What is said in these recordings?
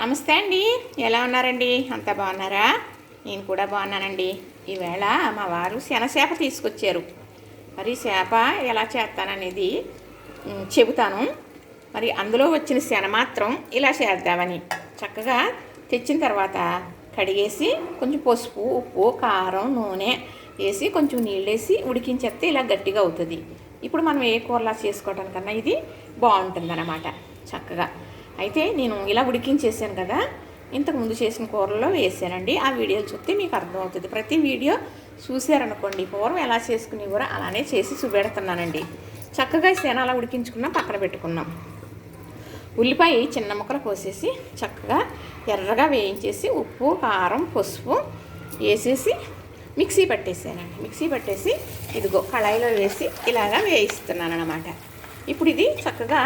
నమస్తే అండి. ఎలా ఉన్నారండి? అంతా బాగున్నారా? నేను కూడా బాగున్నానండి. ఈవేళ మా వారు శనసేప తీసుకొచ్చారు. మరి చేప ఎలా చేస్తాననేది చెబుతాను. మరి అందులో వచ్చిన శన మాత్రం ఇలా చేద్దామని. చక్కగా తెచ్చిన తర్వాత కడిగేసి కొంచెం పసుపు ఉప్పు కారం నూనె వేసి కొంచెం నీళ్ళు వేసి ఉడికించేస్తే ఇలా గట్టిగా అవుతుంది. ఇప్పుడు మనం ఏ కూరలా చేసుకోవడానికన్నా ఇది బాగుంటుందన్నమాట. చక్కగా అయితే నేను ఇలా ఉడికించేసాను కదా ఇంతకుముందు చేసిన కూరల్లో వేసానండి. ఆ వీడియోలు చూస్తే మీకు అర్థమవుతుంది. ప్రతి వీడియో చూసారనుకోండి పూర్వం ఎలా చేసుకుని కూడా అలానే చేసి చూపెడుతున్నానండి. చక్కగా శన అలా ఉడికించుకున్నాం పక్కన పెట్టుకున్నాం. ఉల్లిపాయ చిన్న ముక్కలు కోసేసి చక్కగా ఎర్రగా వేయించేసి ఉప్పు కారం పసుపు వేసేసి మిక్సీ పట్టేసానండి. మిక్సీ పట్టేసి ఇదిగో కళాయిలో వేసి ఇలాగా వేయిస్తున్నాను అనమాట ఇప్పుడు ఇది చక్కగా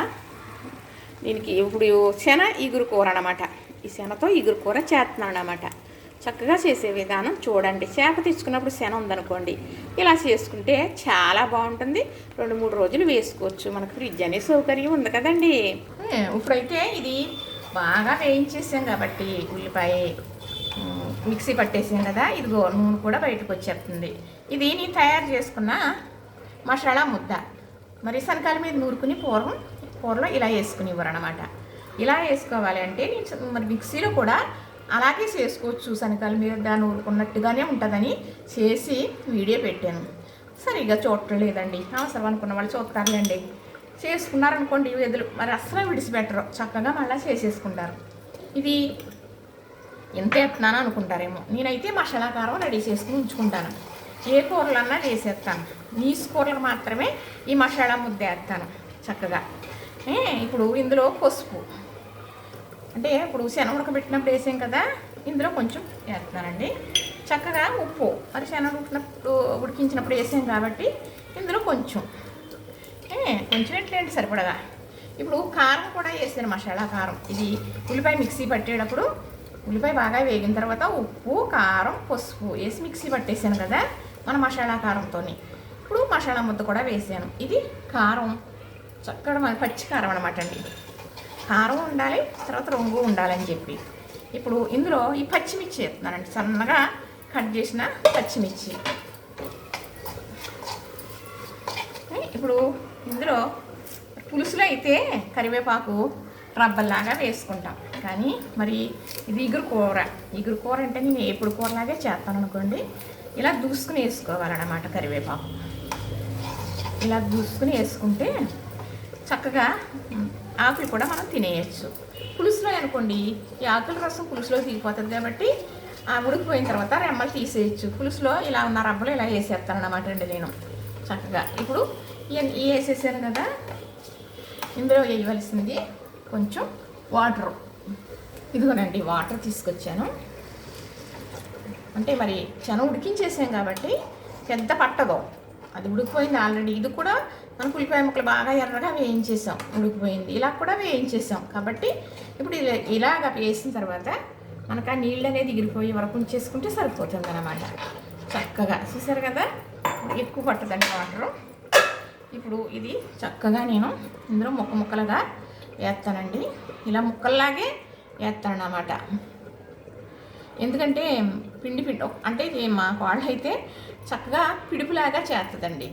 దీనికి ఇప్పుడు శన ఇగురు కూర అనమాట ఈ శనతో ఇగురు కూర చేస్తున్నాను అనమాట చక్కగా చేసే విధానం చూడండి. చేప తెచ్చుకున్నప్పుడు శన ఉందనుకోండి. ఇలా చేసుకుంటే చాలా బాగుంటుంది. రెండు మూడు రోజులు వేసుకోవచ్చు. మనకు ఫ్రిడ్జ్ అనే సౌకర్యం ఉంది కదండి. ఇప్పుడైతే ఇది బాగా వేయించేసాం కాబట్టి ఉల్లిపాయ మిక్సీ పట్టేసాం కదా ఇదిగో నూనె కూడా బయటకు వచ్చేస్తుంది. ఇది నేను తయారు చేసుకున్న మసాలా ముద్ద. మరి శనకాల మీద నూరుకుని పూర్వం కూరలో ఇలా వేసుకునేవారు అనమాట ఇలా వేసుకోవాలి అంటే నేను మరి మిక్సీలో కూడా అలాగే చేసుకోవచ్చు. శనకాల మీద నూరుకున్నట్టుగానే ఉంటుందని చేసి వీడియో పెట్టాను. సరిగ్గా చూడటం లేదండి అవసరం అనుకున్న వాళ్ళు చూస్తారులేండి. చేసుకున్నారనుకోండి ఎదురు మరి అస్సలు విడిచిపెట్టరు. చక్కగా మళ్ళీ చేసేసుకుంటారు. ఇది ఎంత ఎత్తున్నాను అనుకుంటారేమో. నేనైతే మసాలా కారం రెడీ చేసుకుని ఉంచుకుంటాను. ఏ కూరలన్నా చేసేస్తాను నీసు కూరలకు మాత్రమే ఈ మసాలా ముద్ద వేస్తాను. చక్కగా. ఇప్పుడు ఇందులో పసుపు. అంటే ఇప్పుడు శన ఉడకబెట్టినప్పుడు వేసాం కదా ఇందులో కొంచెం వేస్తున్నానండి. చక్కగా ఉప్పు మరి శనగ ఉడికినప్పుడు ఉడికించినప్పుడు వేసాం కాబట్టి ఇందులో కొంచెం. ఏ, కొంచెం ఎట్లేంటి సరిపడగా ఇప్పుడు కారం కూడా వేసాను మసాలా కారం. ఇది ఉల్లిపాయ మిక్సీ పట్టేటప్పుడు ఉల్లిపాయ బాగా వేగిన తర్వాత ఉప్పు కారం పసుపు వేసి మిక్సీ పట్టేసాను కదా మన మసాలా కారంతో ఇప్పుడు మసాలా ముద్ద కూడా వేసాను. ఇది కారం. చక్కగా మన పచ్చి కారం అనమాట అండి. కారం ఉండాలి తర్వాత రంగు ఉండాలని చెప్పి. ఇప్పుడు ఇందులో ఈ పచ్చిమిర్చి వేస్తున్నానండి. సన్నగా కట్ చేసిన పచ్చిమిర్చి. ఇప్పుడు ఇందులో పులుసులో అయితే కరివేపాకు రబ్బల్లాగా వేసుకుంటాం. కానీ మరి ఇది ఇగురు కూర. ఇగురు కూర అంటే నేను ఎప్పుడు కూరలాగే చేస్తాను అనుకోండి. ఇలా దూసుకుని వేసుకోవాలన్నమాట కరివేపాకు. ఇలా దూసుకుని వేసుకుంటే చక్కగా ఆకులు కూడా మనం తినేయచ్చు. పులుసులో అనుకోండి ఈ ఆకుల రసం పులుసులో దిగిపోతుంది కాబట్టి ఆ ఉడికిపోయిన తర్వాత రెమ్మలు తీసేయచ్చు. పులుసులో ఇలా ఉన్న రబ్బలు ఇలా వేసేస్తాను అనమాట అండి నేను. చక్కగా ఇప్పుడు ఇవన్నీ ఇవి వేసేసాను కదా. ఇందులో వేయవలసింది కొంచెం వాటర్. ఇదిగోనండి వాటర్ తీసుకొచ్చాను. అంటే మరి చెన ఉడికించేసాం కాబట్టి పెద్ద పట్టదు. అది ఉడికిపోయింది ఆల్రెడీ. ఇది కూడా మనం ఉల్లిపాయ ముక్కలు బాగా ఎర్రగా వేయించేసాం. ఉడికిపోయింది. ఇలా కూడా వేయించేసాం. కాబట్టి ఇప్పుడు ఇలా ఇలాగ వేసిన తర్వాత మనకు ఆ నీళ్ళు అనేది ఎగిరిపోయే వరకు ఉంచేసుకుంటే సరిపోతుంది అనమాట చక్కగా. చూసారు కదా? ఎక్కువ పట్టదండి వాటరు. ఇప్పుడు ఇది చక్కగా నేను ఇందులో ముక్క ముక్కలుగా వేస్తానండి. ఇలా ముక్కల్లాగే వేస్తాను అన్నమాట ఎందుకంటే పిండి పిండి అంటే ఇది మా వాళ్ళు అయితే చక్కగా పిడుపులాగా చేస్తుందండి.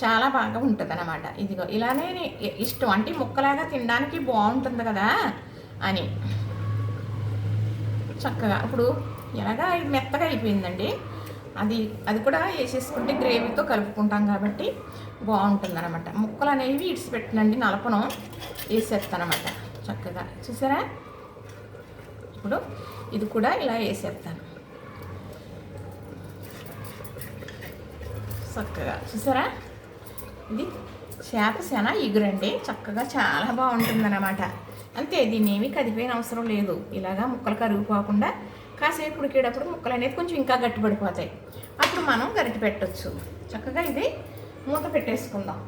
చాలా బాగా ఉంటుంది అనమాట ఇదిగో ఇలానే ఇష్టం. అంటే ముక్కలాగా తినడానికి బాగుంటుంది కదా అని. చక్కగా ఇప్పుడు ఎలాగా ఇది మెత్తగా అయిపోయిందండి. అది అది కూడా వేసేసుకుంటే గ్రేవీతో కలుపుకుంటాం కాబట్టి బాగుంటుంది అనమాట ముక్కలు అనేవి ఇడిచిపెట్టినండి నలపను వేసేస్తానమాట. చక్కగా. చూసారా? ఇప్పుడు ఇది కూడా ఇలా వేసేస్తాను. చక్కగా. చూసారా? ఇది చేప శన ఎగురండి చక్కగా చాలా బాగుంటుందన్నమాట. అంతే దీన్ని ఏమీ కదిపోయిన అవసరం లేదు. ఇలాగా ముక్కలు కరిగిపోకుండా కాసేపు ఉడికేటప్పుడు ముక్కలు అనేది కొంచెం ఇంకా గట్టిపడిపోతాయి. అప్పుడు మనం గరిటి పెట్టచ్చు. చక్కగా ఇది మూత పెట్టేసుకుందాం.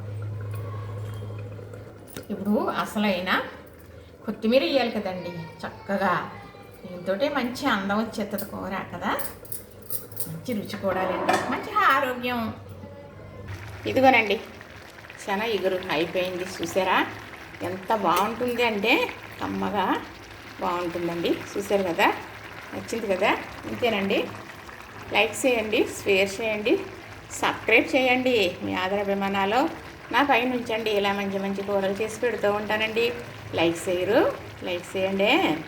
ఇప్పుడు అసలైన కొత్తిమీర వేయాలి కదండి. చక్కగా దీంతో మంచి అందం వచ్చేస్తుంది కూర కదా? మంచి రుచి కూడా మంచి ఆరోగ్యం. ఇదిగోనండి చాలా ఎగురు అయిపోయింది. చూసారా? ఎంత బాగుంటుంది అంటే కమ్మగా బాగుంటుందండి. చూశారు కదా? నచ్చింది కదా? ఇంతేనండి. లైక్ చేయండి షేర్ చేయండి సబ్స్క్రైబ్ చేయండి మీ ఆదరాభిమానాలు. నా పైన ఉంచండి ఇలా మంచి మంచి కూరలు చేసి పెడుతూ ఉంటానండి. లైక్ చేయరు లైక్ చేయండి.